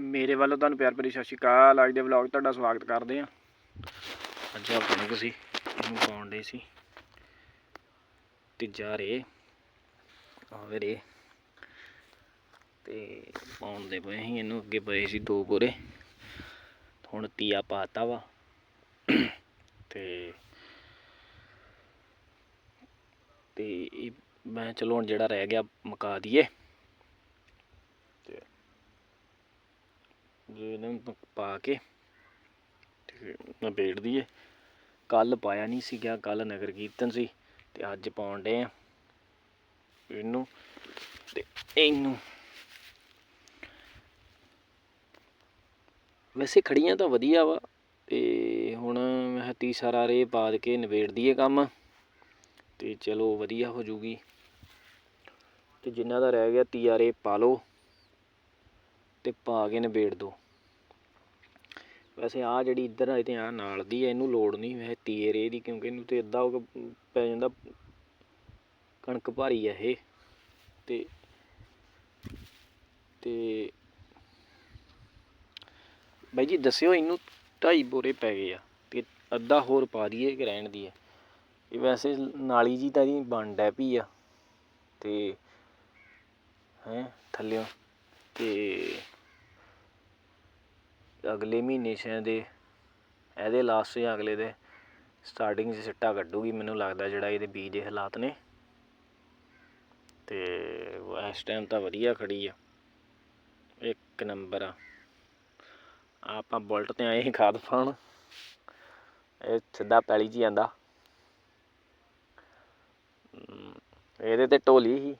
ਮੇਰੇ ਵੱਲੋਂ ਤੁਹਾਨੂੰ ਪਿਆਰ ਭਰੀ ਸਤਿ ਸ਼੍ਰੀ ਅਕਾਲ। ਅੱਜ ਦੇ ਵਲੌਗ ਤੁਹਾਡਾ ਸਵਾਗਤ ਕਰਦੇ ਹਾਂ। ਅੱਜ ਆਪਾਂ ਨੂੰ ਸੀ ਇਹਨੂੰ ਪਾਉਣ ਦੇ ਸੀ। ਤੀਜਾ ਰੇ ਆਵੇ ਰੇ ਤੇ ਪਾਉਣ ਦੇ ਪਏ ਸੀ ਇਹਨੂੰ। ਅੱਗੇ ਪਏ ਸੀ ਦੋ ਬੋਰੇ ਹੁਣ ਤੀਆ ਪਾਤਾ ਵਾ। ਤੇ ਤੇ ਇਹ ਮੈਂ ਚਲੋ ਹੁਣ ਜਿਹੜਾ ਰਹਿ ਗਿਆ, ਮੁਕਾ ਦਈਏ। ਜੇ ਇਹਨਾਂ ਨੂੰ ਪਾ ਕੇ ਤੇ ਨਿਬੇੜ ਦਈਏ ਕੱਲ ਪਾਇਆ ਨਹੀਂ ਸੀ ਗਿਆ ਕੱਲ ਨਗਰ ਕੀਰਤਨ ਸੀ ਤੇ ਅੱਜ ਪਾਉਣ ਡੇ ਆ ਇਹਨੂੰ ਤੇ ਇਹਨੂੰ। ਵੈਸੇ ਖੜੀਆਂ ਤਾਂ ਵਧੀਆ ਵਾ ਤੇ ਹੁਣ ਮੈਂ ਤੀ ਸਾਰਾ ਰੇ ਪਾ ਕੇ ਨਿਬੇੜ ਦਈਏ ਕੰਮ ਤੇ ਚਲੋ ਵਧੀਆ ਹੋ ਜੂਗੀ। ਤੇ ਜਿੰਨਾ ਦਾ ਰਹਿ ਗਿਆ ਤੀਆ ਰੇ ਪਾ ਲਓ ਤੇ ਪਾ ਕੇ ਨਿਬੇੜ ਦੋ। ਵੈਸੇ ਆਹ ਜਿਹੜੀ ਇੱਧਰ ਆ ਤੇ ਆਹ ਨਾਲ ਦੀ ਹੈ ਇਹਨੂੰ ਲੋੜ ਨਹੀਂ ਵੈਸੇ ਤੀਏ ਰੇ ਦੀ, ਕਿਉਂਕਿ ਇਹਨੂੰ ਤਾਂ ਅੱਧਾ ਉਹ ਪੈ ਜਾਂਦਾ ਕਣਕ ਭਾਰੀ ਹੈ ਇਹ। ਤੇ ਤੇ ਬਾਈ ਜੀ ਦੱਸਿਓ ਇਹਨੂੰ ਢਾਈ ਬੋਰੇ ਪੈ ਗਏ ਆ, ਤੇ ਅੱਧਾ ਹੋਰ ਪਾ ਦਈਏ ਕਿ ਰਹਿਣ ਦੀ ਹੈ ਇਹ ਵੈਸੇ ਨਾਲੀ ਜੀ ਤਾਂ ਇਹਦੀ ਬਣ ਡੈ ਪਈ ਆ, ਤੇ ਹੈ, ਥੱਲਿਓ, ਤੇ ਅਗਲੇ ਮਹੀਨੇ ਸ਼ਾਇਦ ਇਹ ਇਹਦੇ ਲਾਸਟ ਜਾਂ ਅਗਲੇ ਦੇ ਸਟਾਰਟਿੰਗ 'ਚ ਸਿੱਟਾ ਕੱਢੂਗੀ ਮੈਨੂੰ ਲੱਗਦਾ ਜਿਹੜਾ ਇਹਦੇ ਬੀਜ ਦੇ ਹਾਲਾਤ ਨੇ। ਤੇ ਇਸ ਟਾਈਮ ਤਾਂ ਵਧੀਆ ਖੜੀ ਆ। ਇੱਕ ਨੰਬਰ ਆ। ਆਪਾਂ ਬੁਲਟ ਤੇ ਆਏ ਸੀ ਖਾਦ ਪਾਉਣ। ਇਹ ਸਿੱਧਾ ਪੈਲੀ 'ਚ ਹੀ ਜਾਂਦਾ ਇਹਦੇ ਤੇ ਢੋਲੀ ਸੀ।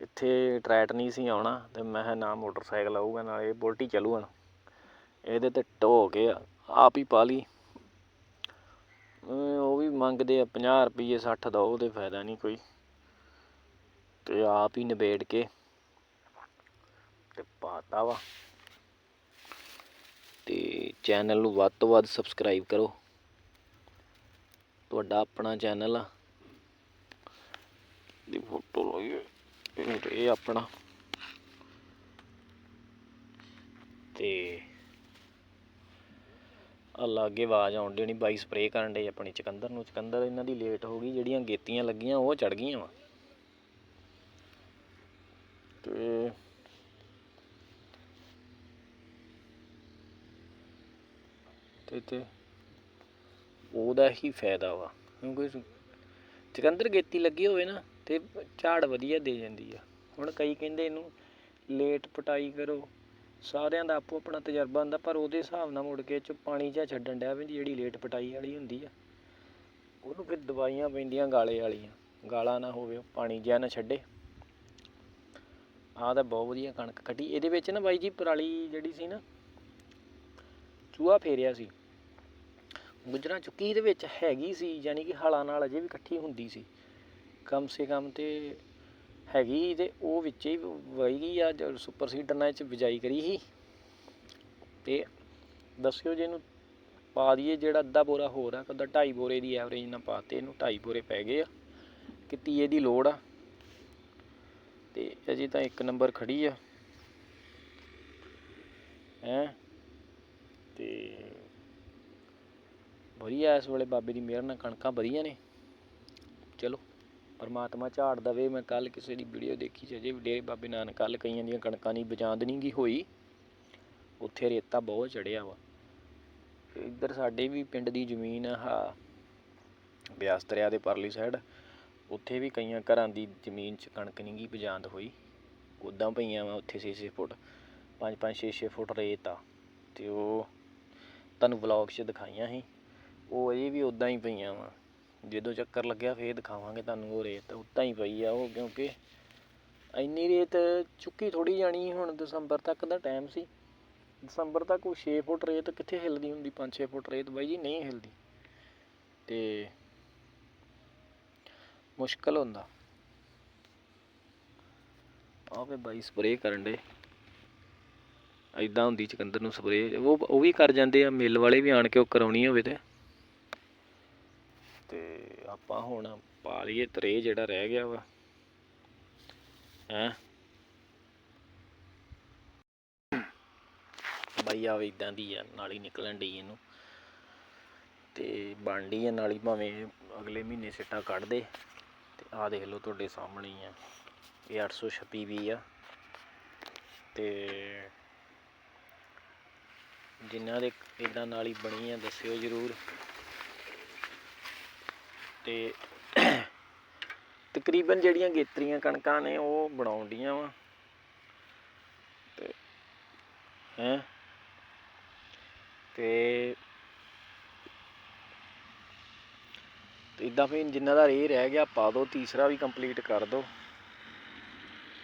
ਇੱਥੇ ਟਰੈਟ ਨਹੀਂ ਸੀ ਆਉਣਾ ਤੇ ਮੈਂ ਕਿਹਾ ਨਾ ਮੋਟਰਸਾਈਕਲ ਆਊਗਾ, ਨਾਲ ਇਹ ਬੁਲਟ ਹੀ ਚੱਲੂਗਾ ਇਹਦੇ ਤੇ ਢੋ ਕੇ ਆਪ ਹੀ ਪਾ ਲਈ। ਉਹ ਵੀ ਮੰਗਦੇ ਆ 50 ਰੁਪਏ 60 ਦਾ, ਉਹਦੇ ਫਾਇਦਾ ਨਹੀਂ ਕੋਈ। ਤੇ ਆਪ ਹੀ ਨਿਬੇੜ ਕੇ ਤੇ ਪਾਤਾ ਵਾ। ਤੇ ਚੈਨਲ ਨੂੰ ਵੱਧ ਤੋਂ ਵੱਧ ਸਬਸਕ੍ਰਾਈਬ ਕਰੋ। ਤੁਹਾਡਾ ਆਪਣਾ ਚੈਨਲ ਆ। ਦੀ ਫੋਟੋ ਲਾਈਏ ਇਹ ਆਪਣਾ। ਤੇ ਲਾਗੇ ਆਵਾਜ਼ ਆਉਣ ਦੇਣੀ ਬਾਈ ਸਪਰੇਅ ਕਰਨ ਡੇ ਆਪਣੀ ਚਕੰਦਰ ਨੂੰ, ਚਕੰਦਰ ਇਹਨਾਂ ਦੀ ਲੇਟ ਹੋ ਗਈ, ਜਿਹੜੀਆਂ ਗੇਤੀਆਂ ਲੱਗੀਆਂ ਉਹ ਚੜ ਗਈਆਂ ਵਾ। ਤੇ ਤੇ ਤੇ ਉਹਦਾ ਹੀ ਫਾਇਦਾ ਵਾ, ਕਿਉਂਕਿ ਚਕੰਦਰ ਗੇਤੀ ਲੱਗੀ ਹੋਵੇ ਨਾ, ਤੇ ਝਾੜ ਵਧੀਆ ਦੇ ਜਾਂਦੀ ਆ। ਹੁਣ ਕਈ ਕਹਿੰਦੇ ਇਹਨੂੰ ਲੇਟ ਪਟਾਈ ਕਰੋ ਸਾਰਿਆਂ ਦਾ ਆਪੋ ਆਪਣਾ ਤਜਰਬਾ ਹੁੰਦਾ, ਪਰ ਉਹਦੇ ਹਿਸਾਬ ਨਾਲ ਮੁੜ ਕੇ ਚ ਪਾਣੀ ਜਿਹਾ ਛੱਡਣ ਡਿਆ ਪੈਂਦੀ ਜਿਹੜੀ ਲੇਟ ਪਟਾਈ ਵਾਲੀ ਹੁੰਦੀ ਆ, ਉਹਨੂੰ ਫਿਰ ਦਵਾਈਆਂ ਪੈਂਦੀਆਂ ਗਾਲੇ ਵਾਲੀਆਂ, ਗਾਲਾ ਨਾ ਹੋਵੇ ਪਾਣੀ ਜਿਹਾ ਨਾ ਛੱਡੇ। ਆਹ ਤਾਂ ਬਹੁਤ ਵਧੀਆ ਕਣਕ ਕੱਟੀ ਇਹਦੇ ਵਿੱਚ ਨਾ ਬਾਈ ਜੀ ਪਰਾਲੀ ਜਿਹੜੀ ਸੀ ਨਾ, ਚੂਹਾ ਫੇਰਿਆ ਸੀ। ਗੁਜਰਾਂ ਚੁੱਕੀ ਦੇ ਵਿੱਚ ਹੈਗੀ ਸੀ, ਯਾਨੀ ਕਿ ਹਲਾਂ ਨਾਲ ਅਜੇ ਵੀ ਇਕੱਠੀ ਹੁੰਦੀ ਸੀ। ਕਮ ਸੇ ਕਮ ਤੇ ਹੈਗੀ ਤੇ ਉਹ ਵਿੱਚ ਹੀ ਵਈ ਗਈ ਆ, ਜਦ ਸੁਪਰ ਸੀਡਰ ਨਾਲ ਚ ਬਿਜਾਈ ਕਰੀ ਸੀ। ਤੇ ਦੱਸਿਓ ਜੇ ਇਹਨੂੰ ਪਾ ਦਈਏ ਜਿਹੜਾ ਅੱਧਾ ਬੋਰਾ ਹੋਰ ਆ ਕਦਾ ਢਾਈ ਬੋਰੇ ਦੀ ਐਵਰੇਜ ਨਾਲ ਪਾਤੇ ਇਹਨੂੰ ਢਾਈ ਬੋਰੇ ਪੈ ਗਏ ਆ, ਕਿ ਤੀਏ ਦੀ ਲੋੜ ਆ। ਤੇ ਅਜੇ ਤਾਂ ਇੱਕ ਨੰਬਰ ਖੜੀ ਆ। ਹੈ? ਤੇ ਵਧੀਆ ਇਸ ਵੇਲੇ ਬਾਬੇ ਦੀ ਮਿਹਰ ਨਾਲ ਕਣਕਾਂ ਵਧੀਆ ਨੇ। ਪਰਮਾਤਮਾ ਝਾੜ ਦਵੇ। ਮੈਂ ਕੱਲ ਕਿਸੇ ਦੀ ਵੀਡੀਓ ਦੇਖੀ ਸੀ ਅਜੇ ਵੀ, ਡੇਰੇ ਬਾਬੇ ਨਾਨਕ ਕੱਲ ਕਈਆਂ ਦੀਆਂ ਕਣਕਾਂ ਦੀ ਬਜਾਂਦ ਨਹੀਂ ਗੀ ਹੋਈ। ਉੱਥੇ ਰੇਤਾ ਬਹੁਤ ਚੜਿਆ ਵਾ। ਇੱਧਰ ਸਾਡੇ ਵੀ ਪਿੰਡ ਦੀ ਜ਼ਮੀਨ ਆ ਬਿਆਸ ਦਰਿਆ ਦੇ ਪਰਲੀ ਸਾਈਡ ਉੱਥੇ ਵੀ ਕਈਆਂ ਘਰਾਂ ਦੀ ਜ਼ਮੀਨ 'ਚ ਕਣਕ ਨਹੀਂ ਗਈ ਬਜਾਂਦ ਹੋਈ। ਉੱਦਾਂ ਪਈਆਂ ਵਾ ਉੱਥੇ 6-6 ਫੁੱਟ 5-5 6-6 ਫੁੱਟ ਰੇਤ ਆ। ਤੇ ਉਹ ਤੁਹਾਨੂੰ ਵਲੌਗ 'ਚ ਦਿਖਾਈਆਂ ਸੀ। ਉਹ ਅਜੇ ਵੀ ਉਦਾਂ ਹੀ ਪਈਆਂ ਵਾ। ਜਦੋਂ ਚੱਕਰ ਲੱਗਿਆ ਫੇਰ ਦਿਖਾਵਾਂਗੇ ਤੁਹਾਨੂੰ ਉਹ ਰੇਤ, ਉੱਤਾਂ ਹੀ ਪਈ ਆ ਉਹ ਕਿਉਂਕਿ ਇੰਨੀ ਰੇਤ ਚੁੱਕੀ ਥੋੜੀ ਜਾਣੀ ਹੁਣ ਦਸੰਬਰ ਤੱਕ ਦਾ ਟਾਈਮ ਸੀ। ਦਸੰਬਰ ਤੱਕ ਉਹ 6 ਫੁੱਟ ਰੇਤ ਕਿੱਥੇ ਹਿੱਲਦੀ ਹੁੰਦੀ 5-6 ਫੁੱਟ ਰੇਤ ਬਾਈ ਜੀ ਨਹੀਂ ਹਿੱਲਦੀ। ਤੇ ਮੁਸ਼ਕਲ ਹੁੰਦਾ। ਆਵੇ ਬਾਈ ਸਪਰੇਅ ਕਰਨ ਦੇ ਐਦਾਂ ਹੁੰਦੀ ਚਕੰਦਰ ਨੂੰ ਸਪਰੇਅ, ਉਹ ਉਹ ਵੀ ਕਰ ਜਾਂਦੇ ਆ, ਮਿਲ ਵਾਲੇ ਵੀ ਆਣ ਕੇ ਉਹ ਕਰਾਉਣੀ ਹੋਵੇ ਤੇ। ਤੇ ਆਪਾਂ ਹੁਣ ਪਾ ਲਈਏ ਤਰੇ ਜਿਹੜਾ ਰਹਿ ਗਿਆ ਵਾ। ਹੈ? ਬਾਈ ਆ ਇਦਾਂ ਦੀ ਆ, ਨਾਲੀ ਨਿਕਲਣ ਡਈ ਇਹਨੂੰ। ਤੇ ਬਣਦੀ ਆ, ਨਾਲੀ ਭਾਵੇਂ ਅਗਲੇ ਮਹੀਨੇ ਸਿੱਟਾ ਕੱਢ ਦੇ। ਤੇ ਆ ਦੇਖ ਲਓ ਤੁਹਾਡੇ ਸਾਹਮਣੇ ਹੀ ਆ। ਇਹ 826 ਵੀ ਆ। ਤੇ ਜਿਨ੍ਹਾਂ ਦੇ ਇਦਾਂ ਨਾਲੀ ਬਣੀ ਆ, ਦੱਸਿਓ ਜਰੂਰ। ਤੇ ਤਕਰੀਬਨ ਜਿਹੜੀਆਂ ਗੇਤਰੀਆਂ ਕਣਕਾਂ ਨੇ ਉਹ ਬਣਾਉਣ ਬਣਾਉਂਦੀਆਂ ਵਾ। ਤੇ ਹੈ? ਤੇ ਇਦਾਂ ਫਿਰ ਜਿੰਨਾ ਦਾ ਰੇ ਰਹਿ ਗਿਆ, ਪਾ ਦਿਓ ਤੀਸਰਾ ਵੀ ਕੰਪਲੀਟ ਕਰ ਦਿਓ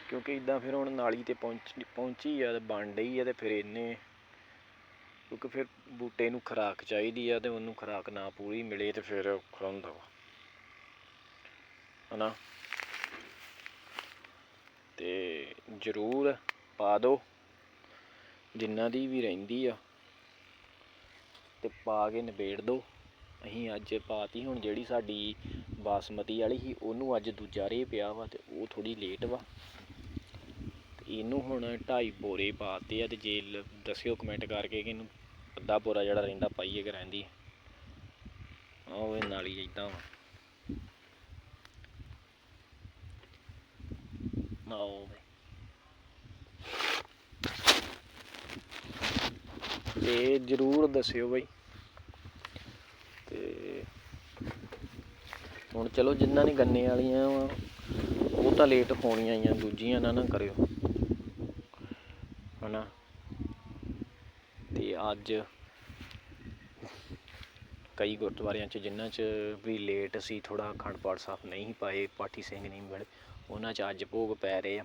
ਕਿਉਂਕਿ ਇਦਾਂ ਫਿਰ ਹੁਣ ਨਾਲੀ ਤੇ ਪਹੁੰਚ, ਪਹੁੰਚੀ ਆ ਤੇ ਬਣ ਡਈ ਆ ਤੇ ਫਿਰ ਇਹਨੇ ਕਿਉਂਕਿ ਫਿਰ ਬੂਟੇ ਨੂੰ ਖੁਰਾਕ ਚਾਹੀਦੀ ਆ ਤੇ ਉਹਨੂੰ ਖੁਰਾਕ ਨਾ ਪੂਰੀ ਮਿਲੇ ਤੇ ਫਿਰ ਔਖਾ ਹੁੰਦਾ ਵਾ। ਹਨਾ? ਤੇ ਜ਼ਰੂਰ ਪਾ ਦਿਓ ਜਿੰਨਾ ਦੀ ਵੀ ਰਹਿੰਦੀ ਆ। ਤੇ ਪਾ ਕੇ ਨਿਬੇੜ ਦਿਓ ਅਸੀਂ ਅੱਜ ਪਾਤੀ, ਹੁਣ ਜਿਹੜੀ ਸਾਡੀ ਬਾਸਮਤੀ ਵਾਲੀ ਸੀ, ਉਹਨੂੰ ਅੱਜ ਦੂਜਾ ਰੇ ਪਿਆ ਵਾ ਤੇ ਉਹ ਥੋੜੀ ਲੇਟ ਵਾ। ਇਹਨੂੰ ਹੁਣ ਢਾਈ ਬੋਰੇ ਪਾਤੇ ਆ ਤੇ ਜੇ ਦੱਸਿਓ ਕਮੈਂਟ ਕਰਕੇ ਕਿ ਇਹਨੂੰ ਅੱਧਾ ਬੋਰਾ ਜਿਹੜਾ ਰਹਿੰਦਾ ਪਾਈਏ ਕਿ ਰਹਿੰਦੀ। ਆ ਉਹ ਇਹ ਨਾਲੀ ਇਦਾਂ ਵਾ। ਆਓ ਵੇ। ਤੇ ਜਰੂਰ ਦੱਸਿਓ ਬਈ। ਤੇ ਹੁਣ ਚਲੋ ਜਿੰਨਾਂ ਨੇ ਗੰਨੇ ਵਾਲੀਆਂ ਵਾ, ਉਹ ਤਾਂ ਲੇਟ ਹੋਣੀਆਂ ਹੀ ਆ, ਦੂਜੀਆਂ ਨਾ ਨਾ ਕਰਿਓ। ਹਨਾ? ਤੇ ਅੱਜ ਕਈ ਗੁਰਦੁਆਰਿਆਂ 'ਚ ਜਿਨ੍ਹਾਂ 'ਚ ਵੀ ਲੇਟ ਅਸੀਂ ਥੋੜ੍ਹਾ ਅਖੰਡ ਪਾਠ ਸਾਹਿਬ ਨਹੀਂ ਪਾਏ, ਪਾਠੀ ਸਿੰਘ ਨਹੀਂ ਮਿਲੇ, ਉਹਨਾਂ 'ਚ ਅੱਜ ਭੋਗ ਪੈ ਰਹੇ ਆ।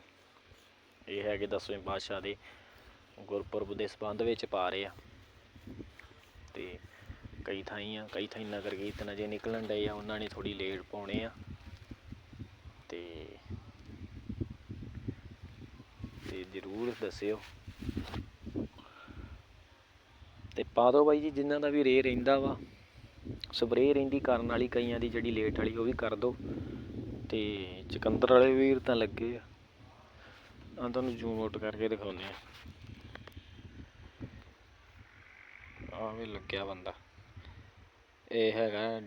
ਇਹ ਹੈਗੇ ਦਸਵੇਂ ਪਾਤਸ਼ਾਹ ਦੇ ਗੁਰਪੁਰਬ ਦੇ ਸੰਬੰਧ ਵਿੱਚ ਪਾ ਰਹੇ ਆ। ਤੇ ਕਈ ਥਾਈਂ ਆ, ਕਈ ਥਾਈਂ ਨਗਰ ਕੀਰਤਨ ਅਜੇ ਨਿਕਲਣ ਡਏ ਆ, ਉਹਨਾਂ ਨੇ ਥੋੜੀ ਲੇਟ ਪਾਉਣੇ ਆ। ਤੇ ਤੇ ਜਰੂਰ ਦੱਸਿਓ। ਤੇ ਪਾ ਦਿਓ ਬਾਈ ਜੀ ਜਿਨ੍ਹਾਂ ਦਾ ਵੀ ਰੇ ਰਹਿੰਦਾ ਵਾ। ਸਪਰੇਅ ਰਹਿੰਦੀ ਕਰਨ ਵਾਲੀ ਕਈਆਂ ਦੀ ਜਿਹੜੀ ਲੇਟ ਵਾਲੀ ਉਹ ਵੀ ਕਰ ਦਿਓ ਤੇ ਚਕੰਦਰ ਵਾਲੇ ਵੀਰ ਤਾਂ ਲੱਗੇ ਆ। ਆ ਤੁਹਾਨੂੰ ਜ਼ੂਮ ਆਊਟ ਕਰਕੇ ਦਿਖਾਉਂਦੇ ਆ। ਆ ਵੀ ਲੱਗਿਆ ਬੰਦਾ। ਇਹ ਹੈਗਾ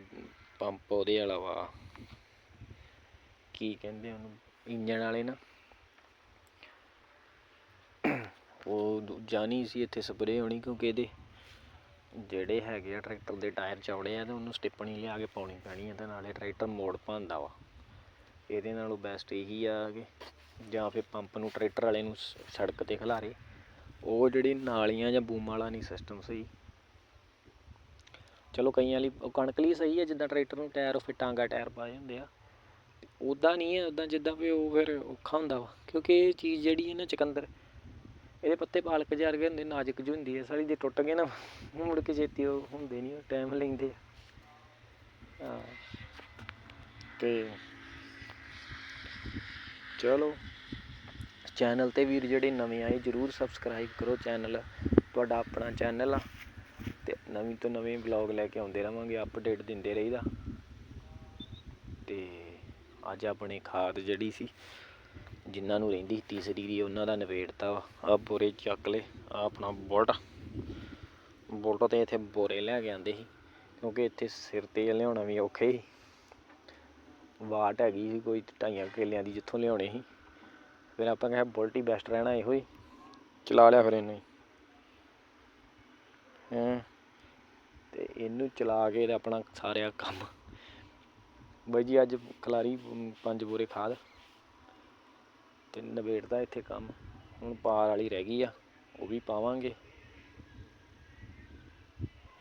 ਪੰਪ ਉਹਦੇ ਵਾਲਾ ਵਾ। ਕੀ ਕਹਿੰਦੇ ਉਹਨੂੰ? ਇੰਜਣ ਵਾਲੇ ਨਾ। ਉਹ ਜਾਣੀ ਸੀ ਇੱਥੇ ਸਪਰੇਅ ਹੋਣੀ ਕਿਉਂਕਿ ਇਹਦੇ ਜਿਹੜੇ ਹੈਗੇ ਆ ਟਰੈਕਟਰ ਦੇ ਟਾਇਰ ਚੌੜੇ ਆ ਅਤੇ ਉਹਨੂੰ ਸਟਿੱਪਣੀ ਲਿਆ ਕੇ ਪਾਉਣੀ ਪੈਣੀ ਆ ਅਤੇ ਨਾਲੇ ਟਰੈਕਟਰ ਮੋੜ ਪਾਉਂਦਾ ਵਾ। ਇਹਦੇ ਨਾਲੋਂ ਬੈਸਟ ਇਹੀ ਆ ਕਿ ਜਾਂ ਫਿਰ ਪੰਪ ਨੂੰ ਟਰੈਕਟਰ ਵਾਲੇ ਨੂੰ ਸੜਕ ਤੇ ਖਿਲਾਰੇ। ਉਹ ਜਿਹੜੀ ਨਾਲੀਆਂ ਜਾਂ ਬੂਮ ਵਾਲਾ ਨਹੀਂ ਸਿਸਟਮ ਸਹੀ। ਚਲੋ ਕਈਆਂ ਲਈ ਉਹ ਕਣਕ ਲਈ ਸਹੀ ਹੈ ਜਿੱਦਾਂ ਟਰੈਕਟਰ ਨੂੰ ਟਾਇਰ ਫਿਰ ਟਾਂਗਾ ਟਾਇਰ ਪਾਏ ਹੁੰਦੇ ਆ। ਉੱਦਾਂ ਨਹੀਂ ਹੈ ਉੱਦਾਂ ਜਿੱਦਾਂ ਵੀ ਉਹ ਫਿਰ ਔਖਾ ਹੁੰਦਾ ਵਾ। ਕਿਉਂਕਿ ਇਹ ਚੀਜ਼ ਜਿਹੜੀ ਹੈ ਨਾ ਚਕੰਦਰ ਇਹਦੇ ਪੱਤੇ ਪਾਲਕ ਜਿਹੇ ਵਰਗੇ ਹੁੰਦੇ ਨਾਜ਼ੁਕ ਜਿਹੀ ਹੁੰਦੀ ਹੈ ਸਾਲੀ ਜੇ ਟੁੱਟ ਗਏ ਨਾ ਮੁੜ ਕੇ ਛੇਤੀ ਉਹ ਹੁੰਦੇ ਨਹੀਂ ਟਾਈਮ ਲੈਂਦੇ ਆ। ਹਾਂ। ਤੇ ਚਲੋ। ਚੈਨਲ ਤੇ ਵੀਰ ਜਿਹੜੇ ਨਵੇਂ ਆਏ ਜਰੂਰ ਸਬਸਕ੍ਰਾਈਬ ਕਰੋ ਚੈਨਲ। ਤੁਹਾਡਾ ਆਪਣਾ ਚੈਨਲ ਆ। ਤੇ ਨਵੀਂ ਤੋਂ ਨਵੇਂ ਵਲੌਗ ਲੈ ਕੇ ਆਉਂਦੇ ਰਵਾਂਗੇ ਅਪਡੇਟ ਦਿੰਦੇ ਰਹੀਦਾ। ਤੇ ਅੱਜ ਆਪਣੇ ਖਾਦ ਜਿਹੜੀ ਸੀ ਜਿਨ੍ਹਾਂ ਨੂੰ ਰਹਿੰਦੀ ਸੀ ਤੀਸਰੀ ਦੀ ਉਹਨਾਂ ਦਾ ਨਵੇੜਤਾ ਵਾ। ਆ ਬੋਰੇ ਚੱਕ ਲਏ ਆ ਆਪਣਾ ਬੁਲਟ। ਬੁਲਟ ਤੇ ਇੱਥੇ ਬੋਰੇ ਲੈ ਕੇ ਆਂਦੇ ਸੀ, ਕਿਉਂਕਿ ਇੱਥੇ ਸਿਰ ਤੇ ਲਿਆਉਣਾ ਵੀ ਔਖੇ ਸੀ ਵਾਟ ਹੈਗੀ ਸੀ ਕੋਈ ਢਾਈਆਂ ਕੇਲਿਆਂ ਦੀ ਜਿੱਥੋਂ ਲਿਆਉਣੇ ਸੀ। ਫਿਰ ਆਪਾਂ ਕਿਹਾ ਬੁਲਟ ਹੀ ਬੈਸਟ ਰਹਿਣਾ ਇਹੋ ਹੀ, ਚਲਾ ਲਿਆ ਫਿਰ ਇਹਨੂੰ ਹੈਂ। ਤੇ ਇਹਨੂੰ ਚਲਾ ਕੇ ਆਪਣਾ ਸਾਰਿਆ ਕੰਮ। ਬਾਈ ਜੀ, ਅੱਜ ਖਲਾਰੀ ਪੰਜ ਬੋਰੇ ਖਾਦ ਤੇ ਨਵੇੜਦਾ ਇੱਥੇ ਕੰਮ। ਹੁਣ ਪਾਰ ਵਾਲੀ ਰਹਿ ਗਈ ਆ, ਉਹ ਵੀ ਪਾਵਾਂਗੇ।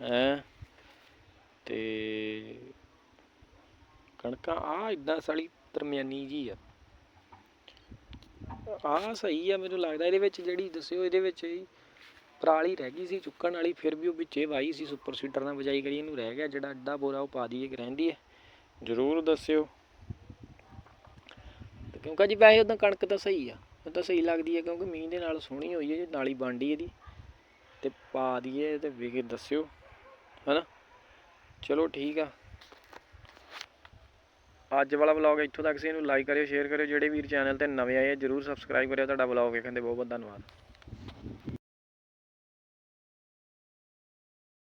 ਹੈਂ? ਤੇ ਕਣਕਾਂ ਆ ਇਦਾਂ ਸਾਲੀ ਦਰਮਿਆਨੀ ਜੀ ਆ। ਆ ਸਹੀ ਆ, ਮੈਨੂੰ ਲੱਗਦਾ ਇਹਦੇ ਵਿੱਚ ਜਿਹੜੀ ਦੱਸਿਓ, ਇਹਦੇ ਵਿੱਚ ਹੀ ਪਰਾਲੀ ਰਹਿ ਗਈ ਸੀ, ਚੁੱਕਣ ਵਾਲੀ, ਫਿਰ ਵੀ ਉਹ ਵਿੱਚੇ ਵਾਈ ਸੀ, ਸੁਪਰ ਸੀਡਰ ਨਾਲ ਬਜਾਈ ਕਰੀ, ਇਹਨੂੰ ਰਹਿ ਗਿਆ ਜਿਹੜਾ ਅੱਡਾ ਬੋਰਾ ਉਹ ਪਾ ਦਈਏ ਕਿ ਰਹਿੰਦੀ ਹੈ। ਜ਼ਰੂਰ ਦੱਸਿਓ। ਕਿਉਂਕਿ ਜੀ ਵੈਸੇ ਉਦਾਂ ਕਣਕ ਤਾਂ ਸਹੀ ਆ, ਉਹ ਤਾਂ ਸਹੀ ਲੱਗਦੀ ਹੈ ਕਿਉਂਕਿ ਮੀਂਹ ਦੇ ਨਾਲ ਸੋਹਣੀ ਹੋਈ ਹੈ ਜੇ ਨਾਲੀ ਬਣਦੀ ਇਹਦੀ, ਤੇ ਪਾ ਦਈਏ ਤੇ ਵੇਖ ਦੱਸਿਓ, ਹਨਾ? ਚਲੋ ਠੀਕ ਆ। ਅੱਜ ਵਾਲਾ ਵਲੌਗ ਇੱਥੋਂ ਤੱਕ ਸੀ, ਇਹਨੂੰ ਲਾਈਕ ਕਰਿਓ ਸ਼ੇਅਰ ਕਰਿਓ, ਜਿਹੜੇ ਵੀਰ ਚੈਨਲ ਤੇ ਨਵੇਂ ਆਏ ਆ, ਜਰੂਰ ਸਬਸਕ੍ਰਾਈਬ ਕਰਿਓ, ਤੁਹਾਡਾ ਵਲੌਗ ਵੇਖਣ ਦੇ ਬਹੁਤ ਬਹੁਤ ਧੰਨਵਾਦ।